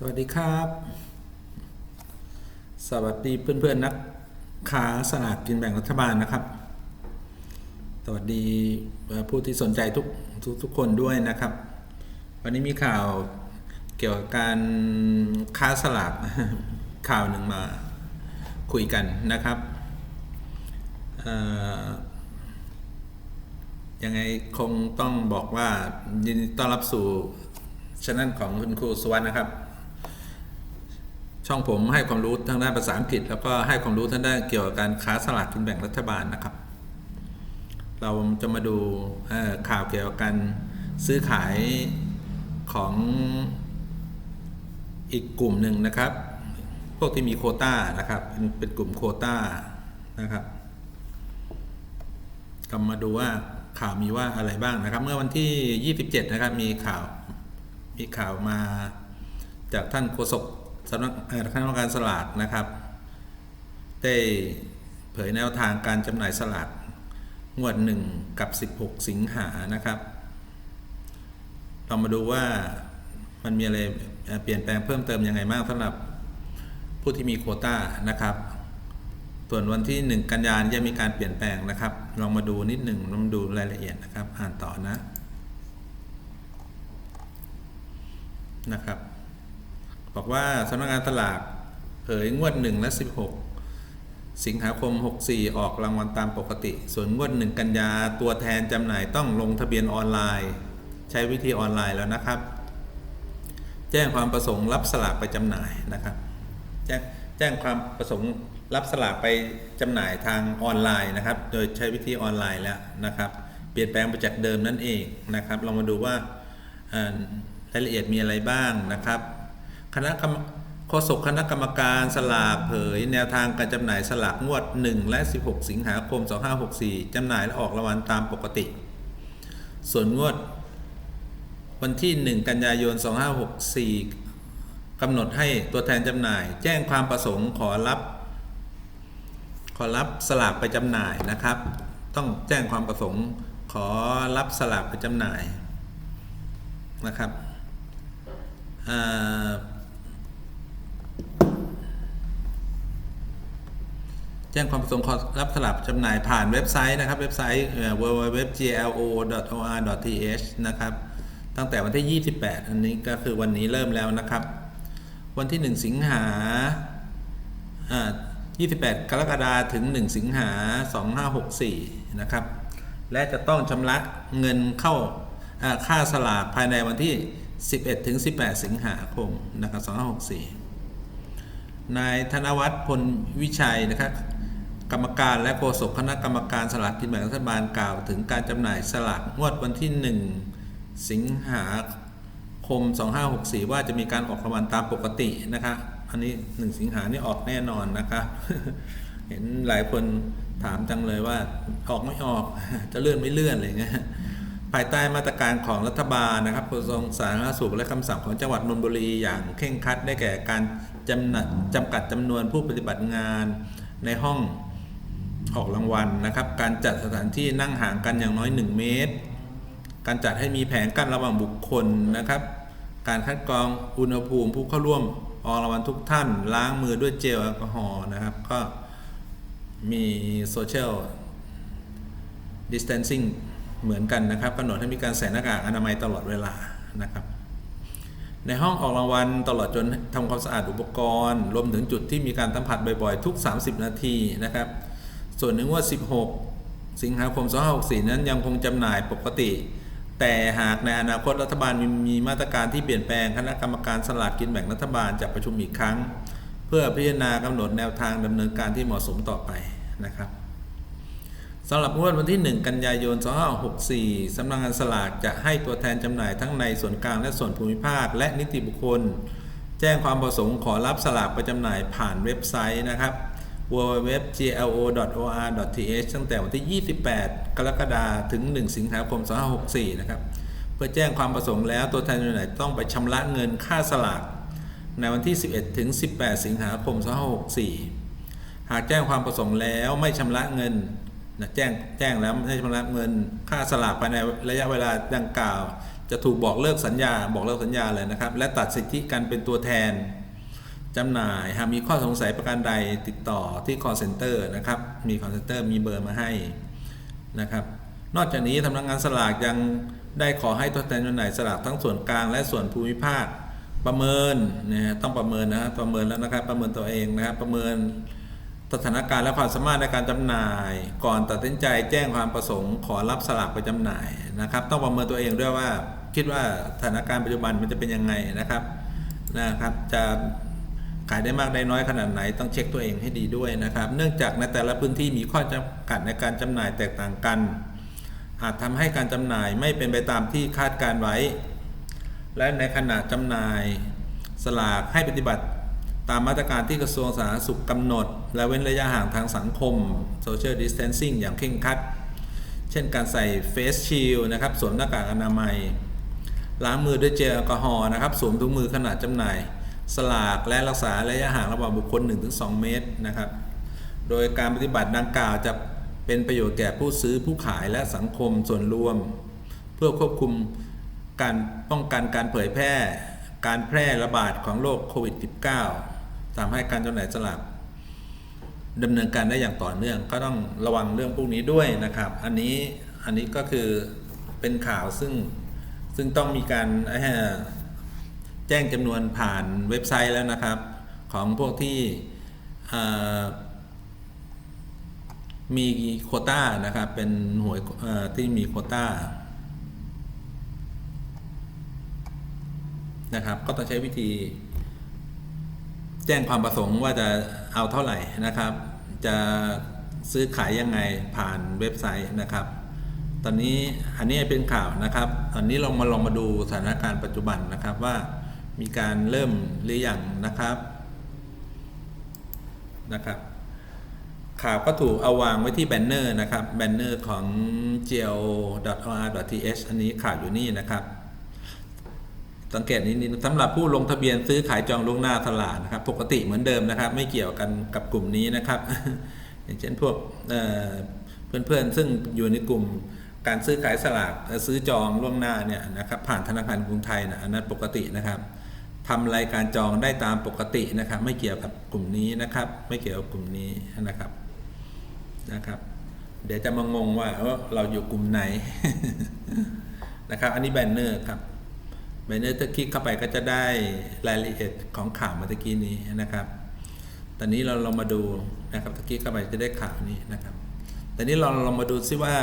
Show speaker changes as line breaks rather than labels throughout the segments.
สวัสดีครับ สวัสดีเพื่อนๆนักค้าสลากกินแบ่งรัฐบาลนะครับ สวัสดีผู้ที่สนใจทุกทุกทุกคนด้วยนะครับ วันนี้มีข่าวเกี่ยวกับการค้าสลากข่าวหนึ่งมาคุยกันนะครับยังไงคงต้องบอกว่ายินดีต้อนรับสู่ช anel ของคุณครูสุวรรณนะครับ ช่องผมให้ความรู้ทางด้านภาษาอังกฤษ แล้วก็ให้ความรู้ทางด้านเกี่ยวกับการค้าสลากกินแบ่งรัฐบาลนะครับ เราจะมาดูข่าวเกี่ยวกับการซื้อขายของอีกกลุ่มหนึ่งนะครับ พวกที่มีโคต้านะครับ เป็นกลุ่มโคต้านะครับก็มาดูว่าข่าวมีว่าอะไรบ้างนะครับ เมื่อวันที่ 27 นะครับ มีข่าวมีข่าวมาจากท่านโฆษก สำนักคณะกรรมการสลากนะครับ ได้เผยแนวทางการจำหน่ายสลากงวด1กับ 16 สิงหานะครับเรามาดูว่ามันมีอะไรเปลี่ยนแปลงเพิ่มเติมยังไงบ้างสำหรับผู้ที่มีโคต้านะครับ ส่วนวันที่ 1 กันยายนจะมีการเปลี่ยนแปลงนะครับ ลองมาดูนิดหนึ่งลองดูรายละเอียดนะครับ อ่านต่อนะนะครับ บอกว่าสำนักงานตลาดเผยงวด 1 และ 16 สิงหาคม 64 ออกรางวัลตามปกติ ส่วนงวด 1 กันยาตัวแทนจำหน่ายต้องลงทะเบียนออนไลน์ ใช้วิธีออนไลน์แล้วนะครับ แจ้งความประสงค์รับสลากไปจำหน่ายนะครับ แจ้งแจ้งความประสงค์รับสลากไปจำหน่ายทางออนไลน์นะครับ โดยใช้วิธีออนไลน์แล้วนะครับ เปลี่ยนแปลงไปจากเดิมนั่นเองนะครับ เรามาดูว่ารายละเอียดมีอะไรบ้างนะครับ คณะกรรมโฆษกคณะกรรมการสลากเผย แนวทางการจำหน่ายสลากงวด 1 และ 16 สิงหาคม 2564จำหน่ายและออกรางวัลตามปกติ ส่วนงวด วันที่ 1 กันยายน 2564กำหนดให้ตัวแทนจำหน่าย แจ้งความประสงค์ขอรับ ขอรับสลากไปจำหน่ายนะครับ ต้องแจ้งความประสงค์ขอรับสลากไปจำหน่ายนะครับอ่า แจ้งความประสงค์ขอรับสลากจำหน่ายผ่านเว็บไซต์นะครับ เว็บไซต์ www.glo.or.th นะครับ ตั้งแต่วันที่ 28 อันนี้ก็คือวันนี้เริ่มแล้วนะครับ วันที่ 1 สิงหาอ่า28 กรกฎาคมถึง 1 สิงหา2564 นะครับ และจะต้องชำระเงินเข้าอ่าค่าสลากภายในวันที่ 11 ถึง 18 สิงหาคม นะครับ2564 นายธนวัฒน์พลวิชัยนะครับ กรรมการและโฆษกคณะกรรมการสลากกินแบ่งรัฐบาลกล่าวถึงการจำหน่ายสลากงวดวันที่ 1 สิงหาคม 2564 ว่าจะมีการออกรางวัลตามปกตินะครับอันนี้ 1 สิงหานี่ออกแน่นอนนะครับเห็นหลายคนถามจังเลยว่าออกไม่ออกจะเลื่อนไม่เลื่อนอะไรเงี้ยภายใต้มาตรการของรัฐบาลนะครับกระทรวงสาธารณสุขและคำสั่งของจังหวัดนนทบุรีอย่างเคร่งครัดได้แก่การจำจำกัดจำนวนผู้ปฏิบัติงานในห้อง ออกรางวัลนะครับ การจัดสถานที่นั่งห่างกันอย่างน้อย 1 เมตร การจัดให้มีแผงกั้นระหว่างบุคคลนะครับ การคัดกรองอุณหภูมิผู้เข้าร่วมออกรางวัลทุกท่าน ล้างมือด้วยเจลแอลกอฮอล์นะครับ ก็มีโซเชียล distancing เหมือนกันนะครับกำหนดให้มีการใส่หน้ากากอนามัยตลอดเวลานะครับ ในห้องออกรางวัลตลอดจนทำความสะอาดอุปกรณ์ รวมถึงจุดที่มีการสัมผัสบ่อยๆ ทุก 30 นาทีนะครับ ส่วนหนึ่งว่า 16 สิงหาคม 2564 นั้นยังคงจำหน่ายปกติ แต่หากในอนาคตรัฐบาลมีมีมาตรการที่เปลี่ยนแปลงคณะกรรมการสลากกินแบ่งรัฐบาลจะประชุมอีกครั้ง เพื่อพิจารณากำหนดแนวทางดำเนินการที่เหมาะสมต่อไปนะครับสำหรับงวดวันที่ 1 กันยายน 2564 สำนักงานสลากจะให้ตัวแทนจำหน่ายทั้งในส่วนกลางและส่วนภูมิภาค และนิติบุคคล แจ้งความประสงค์ขอรับสลากไปจำหน่ายผ่านเว็บไซต์นะครับ www.glo.or.th ตั้งแต่วันที่ 28 กรกฎาคมถึง 1 สิงหาคม 2564 นะครับ เพื่อแจ้งความประสงค์แล้วตัวแทนจำหน่ายต้องไปชำระเงินค่าสลาก ในวันที่ 11 ถึง 18 สิงหาคม 2564 หากแจ้งความประสงค์แล้วไม่ชำระเงินนะแจ้งแจ้งแล้วไม่ชำระเงินค่าสลากภายในระยะเวลาดังกล่าว จะถูกบอกเลิกสัญญาบอกเลิกสัญญาเลยนะครับ และตัดสิทธิการเป็นตัวแทน จำหน่าย หากมีข้อสงสัยประการใดติดต่อที่ call center นะครับ มี call center มีเบอร์มาให้นะครับ นอกจากนี้สำนักงานสลากยังได้ขอให้ตัวแทนจำหน่ายสลากทั้งส่วนกลางและส่วนภูมิภาคประเมินนะฮะต้องประเมินนะประเมินแล้วนะครับประเมินตัวเองนะครับประเมินสถานการณ์และความสามารถในการจำหน่าย ก่อนตัดสินใจแจ้งความประสงค์ขอรับสลากไปจำหน่ายนะครับ ต้องประเมินตัวเองด้วยว่าคิดว่าสถานการณ์ปัจจุบันมันจะเป็นยังไงนะครับนะครับ จะ ขายได้มากได้น้อยขนาดไหนต้องเช็คตัวเองให้ดีด้วยนะครับ เนื่องจากในแต่ละพื้นที่มีข้อจำกัดในการจำหน่ายแตกต่างกัน อาจทำให้การจำหน่ายไม่เป็นไปตามที่คาดการไว้ และในขณะจำหน่ายสลากให้ปฏิบัติตามมาตรการที่กระทรวงสาธารณสุขกำหนด และเว้นระยะห่างทางสังคม social distancing อย่างเคร่งครัด เช่นการใส่เฟสชิลนะครับ สวมหน้ากากอนามัย ล้างมือด้วยเจลแอลกอฮอล์นะครับ สวมถุงมือขณะจำหน่าย สลากและรักษาระยะห่างระหว่างบุคคล 1-2 เมตรนะครับ โดยการปฏิบัติดังกล่าวจะเป็นประโยชน์แก่ผู้ซื้อผู้ขายและสังคมส่วนรวม เพื่อควบคุมการป้องกันการเผยแพร่ การแพร่ระบาดของโรคโควิด -19 ทำให้การจำหน่ายสลากดำเนินการได้อย่างต่อเนื่อง ก็ต้องระวังเรื่องพวกนี้ด้วยนะครับ อันนี้อันนี้ก็คือเป็นข่าวซึ่งซึ่งต้องมีการ แจ้งจำนวนผ่านเว็บไซต์แล้วนะครับ ของพวกที่มีโคต้านะครับ เป็นหวยที่มีโคต้านะครับ ก็ต้องใช้วิธี แจ้งความประสงค์ว่าจะเอาเท่าไหร่นะครับ จะซื้อขายยังไงผ่านเว็บไซต์นะครับ ตอนนี้อันนี้เป็นข่าวนะครับ ตอนนี้ลองมาลองมาดูสถานการณ์ปัจจุบันนะครับว่า มีการเริ่มหรือยังนะครับนะครับข่าวก็ถูกเอาวางไว้ที่แบนเนอร์นะครับแบนเนอร์ของ geo.or.th อันนี้ข่าวอยู่นี่นะครับ สังเกตนิดนึงสำหรับผู้ลงทะเบียนซื้อขายจองล่วงหน้าตลาดนะครับ ปกติเหมือนเดิมนะครับ ไม่เกี่ยวกันกับกลุ่มนี้นะครับ อย่างเช่นพวกเอ่อเพื่อนๆ ซึ่งอยู่ในกลุ่มการซื้อขายสลากซื้อจองล่วงหน้าเนี่ยนะครับผ่านธนาคารกรุงไทยนะอันนั้นปกตินะครับ ทำรายการจองได้ตามปกตินะครับ ไม่เกี่ยวกับกลุ่มนี้นะครับ ไม่เกี่ยวกับกลุ่มนี้นะครับนะครับ เดี๋ยวจะมางงว่าเราอยู่กลุ่มไหนนะครับ อันนี้แบนเนอร์ครับแบนเนอร์ถ้าคลิกเข้าไปก็จะได้รายละเอียดของข่าวเมื่อกี้นี้นะครับ ตอนนี้เราลองมาดูนะครับถ้าคลิกเข้าไปจะได้ข่าวนี้นะครับตอนนี้เราลองมาดูซิว่า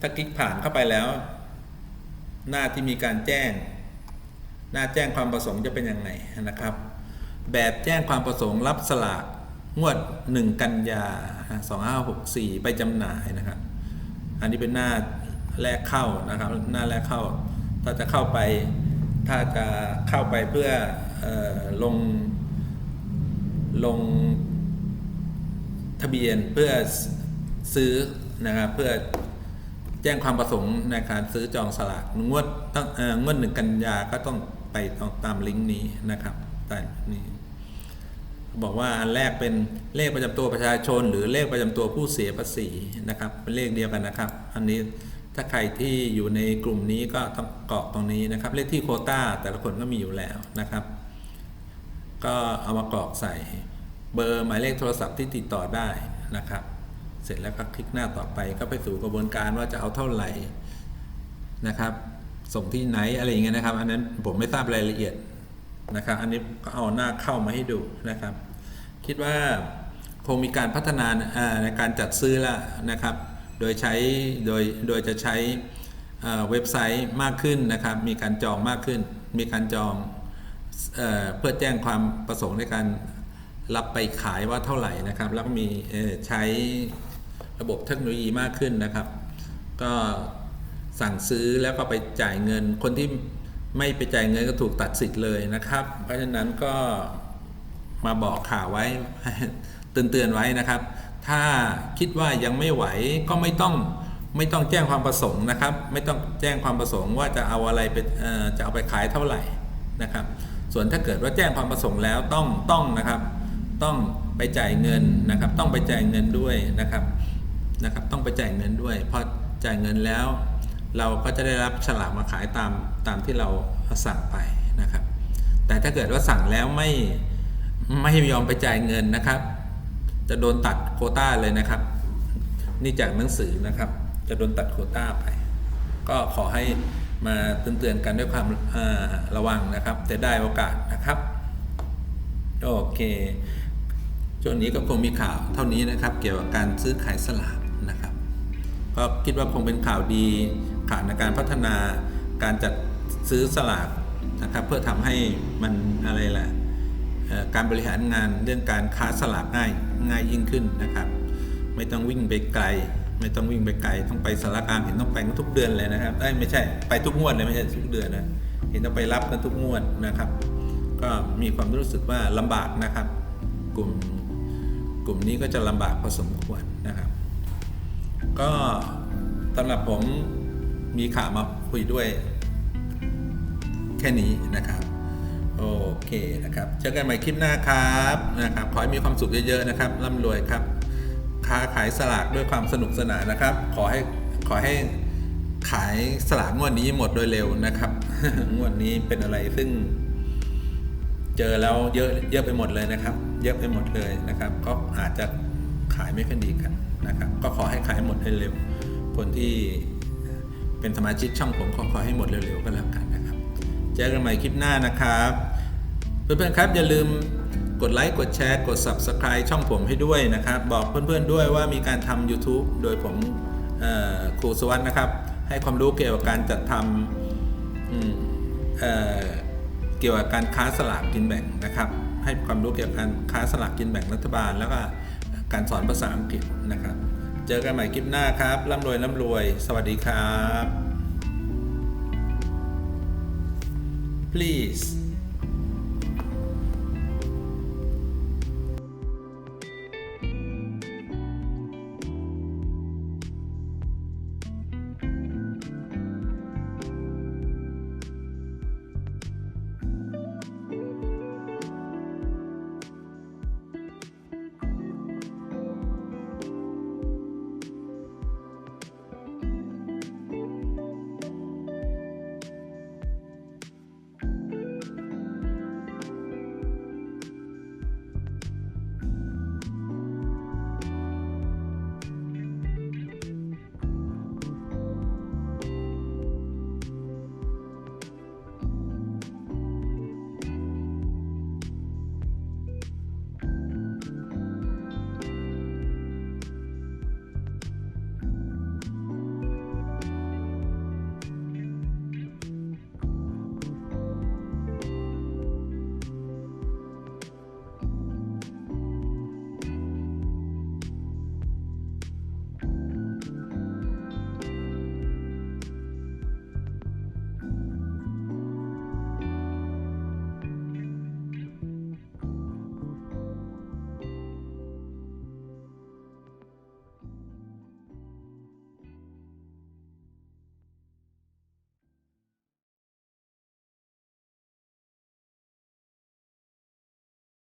ถ้าคลิกผ่านเข้าไปแล้ว หน้าที่มีการแจ้ง หน้าแจ้งความประสงค์จะเป็นยังไงนะครับ แบบแจ้งความประสงค์รับสลากงวด 1 กันยา 2564 ไปจำหน่ายนะครับ อันนี้เป็นหน้าแรกเข้านะครับ หน้าแรกเข้า ถ้าจะเข้าไป ถ้าจะเข้าไปเพื่อออลง ลงทะเบียนเพื่อซื้อนะครับ เพื่อแจ้งความประสงค์ในการซื้อจองสลากงวดตั้งงวดหนึ่งกันยาก็ต้อง ไปตามลิงก์นี้นะครับแต่นี้บอกว่าอันแรกเป็นเลขประจำตัวประชาชน หรือเลขประจำตัวผู้เสียภาษีนะครับเป็นเลขเดียวกันนะครับ อันนี้ถ้าใครที่อยู่ในกลุ่มนี้ก็ต้องกรอกตรงนี้นะครับ เลขที่โคต้าแต่ละคนก็มีอยู่แล้วนะครับ ก็เอามากรอกใส่เบอร์หมายเลขโทรศัพท์ที่ติดต่อได้นะครับ เสร็จแล้วก็คลิกหน้าต่อไปก็ไปสู่กระบวนการว่าจะเอาเท่าไหร่นะครับ ส่งที่ไหนอะไรอย่างเงี้ยนะครับ อันนั้นผมไม่ทราบรายละเอียดนะครับ อันนี้ก็เอาหน้าเข้ามาให้ดูนะครับ คิดว่าคงมีการพัฒนาในการจัดซื้อแล้วนะครับ โดยใช้โดยโดยจะใช้เว็บไซต์มากขึ้นนะครับ มีการจองมากขึ้น มีการจองเออเพื่อแจ้งความประสงค์ในการรับไปขายว่าเท่าไหร่นะครับ แล้วก็มีใช้ระบบเทคโนโลยีมากขึ้นนะครับ ก็ สั่งซื้อแล้วก็ไปจ่ายเงิน คนที่ไม่ไปจ่ายเงินก็ถูกตัดสิทธิ์เลยนะครับ เพราะฉะนั้นก็มาบอกข่าวไว้เตือนๆไว้นะครับ ถ้าคิดว่ายังไม่ไหวก็ไม่ต้องไม่ต้องแจ้งความประสงค์นะครับ ไม่ต้องแจ้งความประสงค์ว่าจะเอาอะไรไปจะเอาไปขายเท่าไหร่นะครับ ส่วนถ้าเกิดว่าแจ้งความประสงค์แล้วต้องต้องนะครับ ต้องไปจ่ายเงินนะครับ ต้องไปจ่ายเงินด้วยนะครับนะครับ ต้องไปจ่ายเงินด้วยพอจ่ายเงินแล้ว เราก็จะได้รับฉลากมาขายตามตามที่เราสั่งไปนะครับ แต่ถ้าเกิดว่าสั่งแล้วไม่ไม่ยอมไปจ่ายเงินนะครับ จะโดนตัดโคต้าเลยนะครับ นี่จากหนังสือนะครับ จะโดนตัดโคต้าไป ก็ขอให้มาเตือนๆกันด้วยความระวังนะครับจะได้โอกาสนะครับโอเคช่วงนี้ก็คงมีข่าวเท่านี้นะครับ เกี่ยวกับการซื้อขายสลากนะครับ ก็คิดว่าคงเป็นข่าวดี ข่านการพัฒนาการจัดซื้อสลากนะครับเพื่อทำให้มันอะไรแหละเอ่อการบริหารงานเรื่องการค้าสลากง่ายง่ายยิ่งขึ้นนะครับ ไม่ต้องวิ่งไปไกล ไม่ต้องวิ่งไปไกล ต้องไปสารกลารเห็นต้องไปทุกเดือนเลยนะครับเอ้ไม่ใช่ไปทุกงวดเลยไม่ใช่ทุกเดือนนะเห็นต้องไปรับกันทุกงวดนะครับ ก็มีความรู้สึกว่าลำบากนะครับ กลุ่มกลุ่มนี้ก็จะลำบากพอสมควรนะครับ ก็สำหรับผม มีข่าวมาคุยด้วย แค่นี้นะครับ โอเคนะครับ เจอกันใหม่คลิปหน้าครับนะครับ ขอให้มีความสุขเยอะๆนะครับร่ำรวยครับ ค้าขายสลากด้วยความสนุกสนานนะครับ ขอให้ขอให้ขายสลากงวดนี้หมดโดยเร็วนะครับ งวดนี้เป็นอะไรซึ่ง เจอแล้วเยอะเยอะไปหมดเลยนะครับ เยอะไปหมดเลยนะครับ ก็อาจจะขายไม่ค่อยดีกันนะครับ ก็ขอให้ขายหมดให้เร็วคนที่ เป็นสมาชิกช่องผมขอขอให้หมดเร็วๆก็แล้วกันนะครับเจอกันใหม่คลิปหน้านะครับ เพื่อนๆครับอย่าลืมกดไลค์กดแชร์กด Subscribe ช่องผมให้ด้วยนะครับ บอกเพื่อนๆด้วยว่ามีการทำ YouTube โดยผมครูสวัสด์นะครับ ให้ความรู้เกี่ยวกับการจัดทำเเกี่ยวกับการค้าสลากกินแบ่งนะครับ ให้ความรู้เกี่ยวกับการค้าสลากกินแบ่งรัฐบาล แล้วก็การสอนภาษาอังกฤษนะครับ เจอกันใหม่คลิปหน้าครับร่ำรวยร่ำรวย สวัสดีครับ please